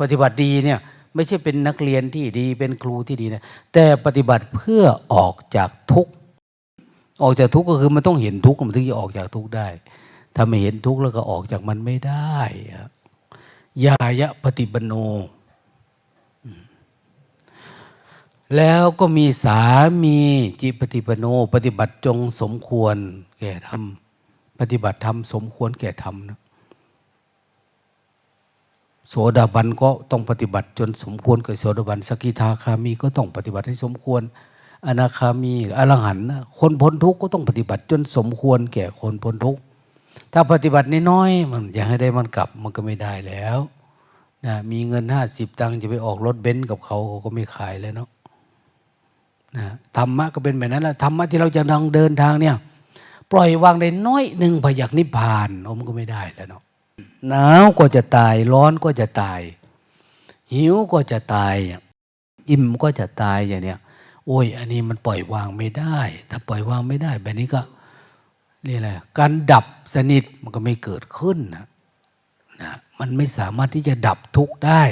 ปฏิบัติดีเนี่ยไม่ใช่เป็นนักเรียนที่ดีเป็นครูที่ดีนะแต่ปฏิบัติเพื่อออกจากทุกข์ออกจากทุกข์ก็คือมันต้องเห็นทุกข์มันถึงจะออกจากทุกข์ได้ ถ้าไม่เห็นทุกข์แล้วก็ออกจากมันไม่ได้ยายะปฏิปโน แล้วก็มีสามีจิปฏิปโน ปฏิบัติจงสมควรแก่ธรรมปฏิบัติธรรมสมควรแก่ธรรมนะ โสดาบันก็ต้องปฏิบัติจนสมควรเกับโสดาบันสกิทาคามีก็ต้องปฏิบัติให้สมควร อนาคามีอรหันต์คนพ้นทุกข์ก็ต้องปฏิบัติจนสมควรแก่คนพ้นทุกข์ถ้าปฏิบัติน้อยๆมันอยากให้ได้มันกลับมันก็ไม่ได้แล้วนะมีเงินห้าสิบตังค์จะไปออกรถเบนซ์กับเขาเขาก็ไม่ขายเลยเนาะนะธรรมะก็เป็นแบบนั้นแหละธรรมะที่เราจะดังเดินทางเนี่ย ปล่อยวางได้น้อยหนึ่งพยักนิพพานโอ้มันก็ไม่ได้แล้วเนาะ หนาวก็จะตาย ร้อนก็จะตาย หิวก็จะตาย อิ่มก็จะตายอย่างเนี้ยโอ้ย อันนี้มันปล่อยวางไม่ได้ ถ้าปล่อยวางไม่ได้ แบบนี้ก็นี่แหละการดับสนิทมันก็ไม่เกิดขึ้นนะนะมันไม่สามารถที่จะดับทุกข์ได้